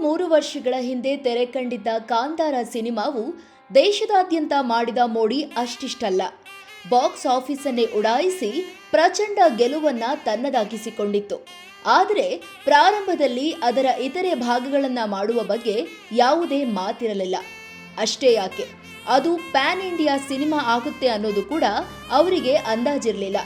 ಮೂರು ವರ್ಷಗಳ ಹಿಂದೆ ತೆರೆ ಕಂಡಿದ್ದ ಕಾಂತಾರ ಸಿನಿಮಾವು ದೇಶದಾದ್ಯಂತ ಮಾಡಿದ ಮೋಡಿ ಅಷ್ಟಿಷ್ಟಲ್ಲ. ಬಾಕ್ಸ್ ಆಫೀಸನ್ನೇ ಉಡಾಯಿಸಿ ಪ್ರಚಂಡ ಗೆಲುವನ್ನ ತನ್ನದಾಗಿಸಿಕೊಂಡಿತ್ತು. ಆದರೆ ಪ್ರಾರಂಭದಲ್ಲಿ ಅದರ ಇತರೆ ಭಾಗಗಳನ್ನ ಮಾಡುವ ಬಗ್ಗೆ ಯಾವುದೇ ಮಾತಿರಲಿಲ್ಲ. ಅಷ್ಟೇ ಯಾಕೆ? ಅದು ಪ್ಯಾನ್ ಇಂಡಿಯಾ ಸಿನಿಮಾ ಆಗುತ್ತೆ ಅನ್ನೋದು ಕೂಡ ಅವರಿಗೆ ಅಂದಾಜಿರಲಿಲ್ಲ.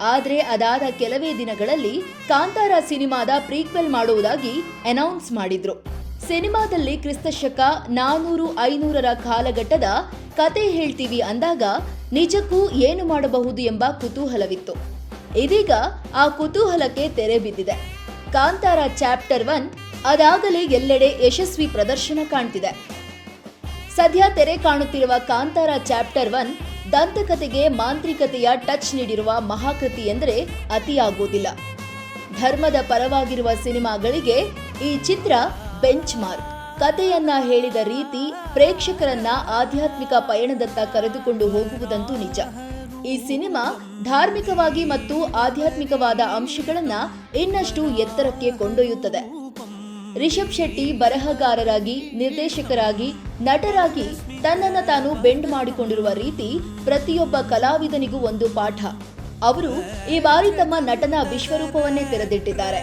ಆದರೆ ಅದಾದ ಕೆಲವೇ ದಿನಗಳಲ್ಲಿ ಕಾಂತಾರ ಸಿನಿಮಾದ ಪ್ರೀಕ್ವೆಲ್ ಮಾಡುವುದಾಗಿ ಅನೌನ್ಸ್ ಮಾಡಿದ್ರು. ಸಿನಿಮಾದಲ್ಲಿ ಕ್ರಿಸ್ತಶಕ ನಾನೂರು ಐನೂರರ ಕಾಲಘಟ್ಟದ ಕತೆ ಹೇಳ್ತೀವಿ ಅಂದಾಗ ನಿಜಕ್ಕೂ ಏನು ಮಾಡಬಹುದು ಎಂಬ ಕುತೂಹಲವಿತ್ತು. ಇದೀಗ ಆ ಕುತೂಹಲಕ್ಕೆ ತೆರೆ ಬಿದ್ದಿದೆ. ಕಾಂತಾರ ಚಾಪ್ಟರ್ ಒನ್ ಅದಾಗಲೇ ಎಲ್ಲೆಡೆ ಯಶಸ್ವಿ ಪ್ರದರ್ಶನ ಕಾಣ್ತಿದೆ. ಸದ್ಯ ತೆರೆ ಕಾಣುತ್ತಿರುವ ಕಾಂತಾರ ಚಾಪ್ಟರ್ ಒನ್ ದಂತಕಥೆಗೆ ಮಾಂತ್ರಿಕತೆಯ ಟಚ್ ನೀಡಿರುವ ಮಹಾಕೃತಿ ಎಂದರೆ ಅತಿಯಾಗುವುದಿಲ್ಲ. ಧರ್ಮದ ಪರವಾಗಿರುವ ಸಿನಿಮಾಗಳಿಗೆ ಈ ಚಿತ್ರ ಬೆಂಚ್ ಮಾರ್ಕ್ ಕಥೆಯನ್ನ ಹೇಳಿದ ರೀತಿ ಪ್ರೇಕ್ಷಕರನ್ನ ಆಧ್ಯಾತ್ಮಿಕ ಪಯಣದತ್ತ ಕರೆದುಕೊಂಡು ಹೋಗುವುದಂತೂ ನಿಜ. ಈ ಸಿನಿಮಾ ಧಾರ್ಮಿಕವಾಗಿ ಮತ್ತು ಆಧ್ಯಾತ್ಮಿಕವಾದ ಅಂಶಗಳನ್ನ ಇನ್ನಷ್ಟು ಎತ್ತರಕ್ಕೆ ಕೊಂಡೊಯ್ಯುತ್ತದೆ. ರಿಷಬ್ ಶೆಟ್ಟಿ ಬರಹಗಾರರಾಗಿ, ನಿರ್ದೇಶಕರಾಗಿ, ನಟರಾಗಿ ತನ್ನನ್ನು ತಾನು ಬೆಂಡ್ ಮಾಡಿಕೊಂಡಿರುವ ರೀತಿ ಪ್ರತಿಯೊಬ್ಬ ಕಲಾವಿದನಿಗೂ ಒಂದು ಪಾಠ. ಅವರು ಈ ಬಾರಿ ತಮ್ಮ ನಟನ ವಿಶ್ವರೂಪವನ್ನೇ ತೆರೆದಿಟ್ಟಿದ್ದಾರೆ.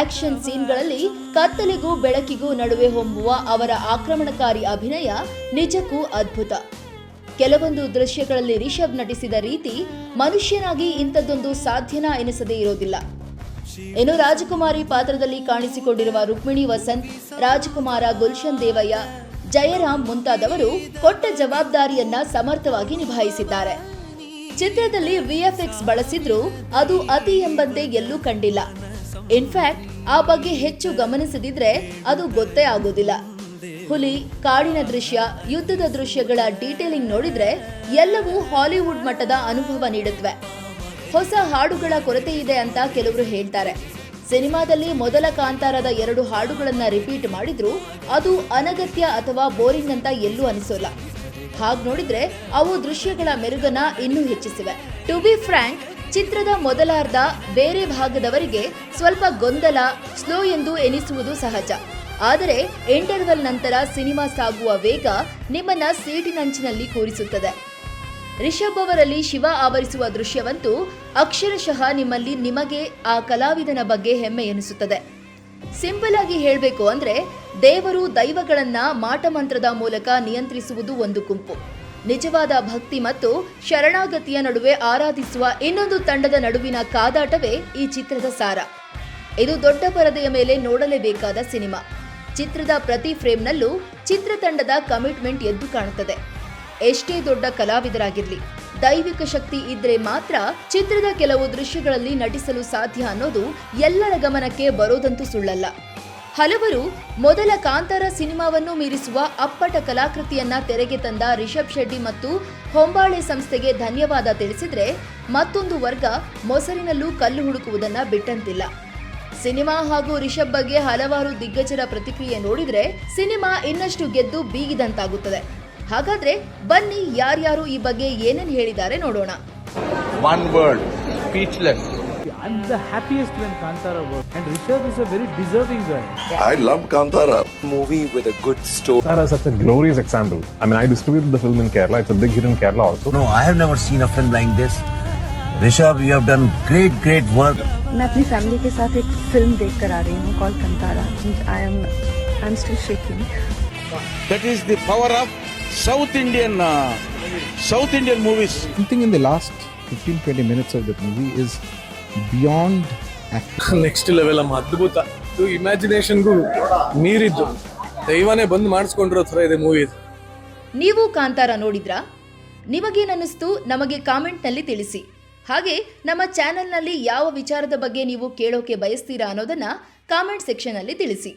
ಆಕ್ಷನ್ ಸೀನ್ಗಳಲ್ಲಿ ಕತ್ತಲಿಗೂ ಬೆಳಕಿಗೂ ನಡುವೆ ಹೊಂಬುವ ಅವರ ಆಕ್ರಮಣಕಾರಿ ಅಭಿನಯ ನಿಜಕ್ಕೂ ಅದ್ಭುತ. ಕೆಲವೊಂದು ದೃಶ್ಯಗಳಲ್ಲಿ ರಿಷಬ್ ನಟಿಸಿದ ರೀತಿ ಮನುಷ್ಯನಾಗಿ ಇಂಥದ್ದೊಂದು ಸಾಧ್ಯನ ಎನಿಸದೇ ಇರೋದಿಲ್ಲ. ಇನ್ನು ರಾಜಕುಮಾರಿ ಪಾತ್ರದಲ್ಲಿ ಕಾಣಿಸಿಕೊಂಡಿರುವ ರುಕ್ಮಿಣಿ ವಸಂತ್, ರಾಜಕುಮಾರ ಗುಲ್ಶನ್ ದೇವಯ್ಯ ಜಯರಾಮ್ ಮುಂತಾದವರು ಕೊಟ್ಟ ಜವಾಬ್ದಾರಿಯನ್ನ ಸಮರ್ಥವಾಗಿ ನಿಭಾಯಿಸಿದ್ದಾರೆ. ಚಿತ್ರದಲ್ಲಿ ವಿಎಫ್ಎಕ್ಸ್ ಬಳಸಿದ್ರೂ ಅದು ಅತಿ ಎಂಬಂತೆ ಎಲ್ಲೂ ಕಂಡಿಲ್ಲ. ಇನ್ಫ್ಯಾಕ್ಟ್ ಆ ಬಗ್ಗೆ ಹೆಚ್ಚು ಗಮನಿಸದಿದ್ರೆ ಅದು ಗೊತ್ತೇ ಆಗೋದಿಲ್ಲ ಹುಲಿ, ಕಾಡಿನ ದೃಶ್ಯ, ಯುದ್ಧದ ದೃಶ್ಯಗಳ ಡೀಟೇಲಿಂಗ್ ನೋಡಿದ್ರೆ ಎಲ್ಲವೂ ಹಾಲಿವುಡ್ ಮಟ್ಟದ ಅನುಭವ ನೀಡುತ್ತವೆ. ಹೊಸ ಹಾಡುಗಳ ಕೊರತೆ ಇದೆ ಅಂತ ಕೆಲವರು ಹೇಳ್ತಾರೆ. ಸಿನಿಮಾದಲ್ಲಿ ಮೊದಲ ಕಾಂತಾರದ ಎರಡು ಹಾಡುಗಳನ್ನ ರಿಪೀಟ್ ಮಾಡಿದ್ರು, ಅದು ಅನಗತ್ಯ ಅಥವಾ ಬೋರಿಂಗ್ ಅಂತ ಎಲ್ಲೂ ಅನಿಸೋಲ್ಲ. ಹಾಗೆ ನೋಡಿದ್ರೆ ಅವು ದೃಶ್ಯಗಳ ಮೆರುಗನ ಇನ್ನೂ ಹೆಚ್ಚಿಸಿವೆ. ಟು ಬಿ ಫ್ರ್ಯಾಂಕ್, ಚಿತ್ರದ ಮೊದಲಾರ್ಧ ಬೇರೆ ಭಾಗದವರಿಗೆ ಸ್ವಲ್ಪ ಗೊಂದಲ, ಸ್ಲೋ ಎಂದು ಎನಿಸುವುದು ಸಹಜ. ಆದರೆ ಇಂಟರ್ವಲ್ ನಂತರ ಸಿನಿಮಾ ಸಾಗುವ ವೇಗ ನಿಮ್ಮನ್ನ ಸೀಟಿನಂಚಿನಲ್ಲಿ ಕೂರಿಸುತ್ತದೆ. ರಿಷಬ್ ಅವರಲ್ಲಿ ಶಿವ ಆವರಿಸುವ ದೃಶ್ಯವಂತೂ ಅಕ್ಷರಶಃ ನಿಮ್ಮಲ್ಲಿ ನಿಮಗೆ ಆ ಕಲಾವಿದನ ಬಗ್ಗೆ ಹೆಮ್ಮೆ ಎನಿಸುತ್ತದೆ. ಸಿಂಪಲ್ ಆಗಿ ಹೇಳಬೇಕು ಅಂದ್ರೆ ದೇವರು ದೈವಗಳನ್ನ ಮಾಟಮಂತ್ರದ ಮೂಲಕ ನಿಯಂತ್ರಿಸುವುದು ಒಂದು ಗುಂಪು ನಿಜವಾದ ಭಕ್ತಿ ಮತ್ತು ಶರಣಾಗತಿಯ ನಡುವೆ ಆರಾಧಿಸುವ ಇನ್ನೊಂದು ತಂಡದ ನಡುವಿನ ಕಾದಾಟವೇ ಈ ಚಿತ್ರದ ಸಾರ. ಇದು ದೊಡ್ಡ ಪರದೆಯ ಮೇಲೆ ನೋಡಲೇಬೇಕಾದ ಸಿನಿಮಾ. ಚಿತ್ರದ ಪ್ರತಿ ಫ್ರೇಮ್ನಲ್ಲೂ ಚಿತ್ರತಂಡದ ಕಮಿಟ್ಮೆಂಟ್ ಎದ್ದು ಕಾಣುತ್ತದೆ. ಎಷ್ಟೇ ದೊಡ್ಡ ಕಲಾವಿದರಾಗಿರಲಿ, ದೈವಿಕ ಶಕ್ತಿ ಇದ್ರೆ ಮಾತ್ರ ಚಿತ್ರದ ಕೆಲವು ದೃಶ್ಯಗಳಲ್ಲಿ ನಟಿಸಲು ಸಾಧ್ಯ ಅನ್ನೋದು ಎಲ್ಲರ ಗಮನಕ್ಕೆ ಬರೋದಂತೂ ಸುಳ್ಳಲ್ಲ. ಹಲವರು ಮೊದಲ ಕಾಂತಾರ ಸಿನಿಮಾವನ್ನು ಮೀರಿಸುವ ಅಪ್ಪಟ ಕಲಾಕೃತಿಯನ್ನ ತೆರೆಗೆ ತಂದ ರಿಷಬ್ ಶೆಟ್ಟಿ ಮತ್ತು ಹೊಂಬಾಳೆ ಸಂಸ್ಥೆಗೆ ಧನ್ಯವಾದ ತಿಳಿಸಿದ್ರೆ ಮತ್ತೊಂದು ವರ್ಗ ಮೊಸರಿನಲ್ಲೂ ಕಲ್ಲು ಹುಡುಕುವುದನ್ನ ಬಿಟ್ಟಂತಿಲ್ಲ. ಸಿನಿಮಾ ಹಾಗೂ ರಿಷಬ್ ಬಗ್ಗೆ ಹಲವಾರು ದಿಗ್ಗಜರ ಪ್ರತಿಕ್ರಿಯೆ ನೋಡಿದ್ರೆ ಸಿನಿಮಾ ಇನ್ನಷ್ಟು ಗೆದ್ದು ಬೀಗಿದಂತಾಗುತ್ತದೆ. ಹಾಗಾದ್ರೆ ಬನ್ನಿ ಯಾರ್ಯಾರು ಈ ಬಗ್ಗೆ ಏನೇನ್ ಹೇಳಿದ್ದಾರೆ ನೋಡೋಣ One word, speechless. I'm the happiest when Kantara worked. And Rishabh is a very deserving guy. I love Kantara. movie with a good story. Tara is such a glorious example. I mean, I distributed the film in Kerala. It's a big hit in Kerala also. No, I have never seen a film like this. Rishabh, you have done great, great work. मैं अपनी family के साथ एक film देख कर आ रही हूँ call Kantara I am I am still shaking That is the power of South Indian, South Indian movies movies. In the last last 15-20 of of movie is is beyond acting. Next level ಅಮ್ಮ ಅದ್ಭುತ. ಇದು ಇಮ್ಯಾಜಿನೇಷನ್ಗೂ ಮೀರಿದ್ದು. ದೈವನೇ ಬಂದು ಮಾಡಿಸ್ಕೊಂಡಿರೋ ಥರ ಇದೆ movie ನೀವು ಕಾಂತಾರ ನೋಡಿದ್ರಾ? ನಿಮಗೇನನ್ನಿಸ್ತು ನಮಗೆ ಕಾಮೆಂಟ್ನಲ್ಲಿ ತಿಳಿಸಿ. ಹಾಗೆ ನಮ್ಮ ಚಾನೆಲ್ನಲ್ಲಿ ಯಾವ ವಿಚಾರದ ಬಗ್ಗೆ ನೀವು ಕೇಳೋಕೆ ಬಯಸ್ತೀರಾ ಅನ್ನೋದನ್ನ ಕಾಮೆಂಟ್ ಸೆಕ್ಷನ್ನಲ್ಲಿ ತಿಳಿಸಿ.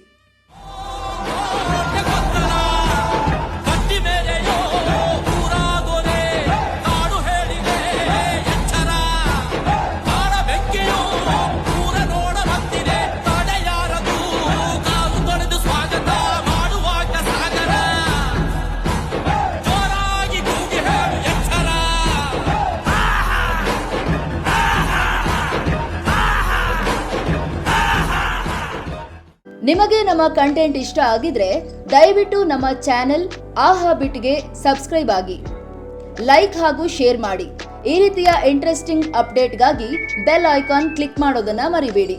ನಿಮಗೆ ನಮ್ಮ ಕಂಟೆಂಟ್ ಇಷ್ಟ ಆಗಿದ್ರೆ ದಯವಿಟ್ಟು ನಮ್ಮ ಚಾನೆಲ್ ಆಹಾ ಬಿಟ್ಗೆ ಸಬ್ಸ್ಕ್ರೈಬ್ ಆಗಿ ಲೈಕ್ ಹಾಗೂ ಶೇರ್ ಮಾಡಿ. ಈ ರೀತಿಯ ಇಂಟ್ರೆಸ್ಟಿಂಗ್ ಅಪ್ಡೇಟ್ಗಾಗಿ ಬೆಲ್ ಐಕಾನ್ ಕ್ಲಿಕ್ ಮಾಡೋದನ್ನ ಮರಿಬೇಡಿ.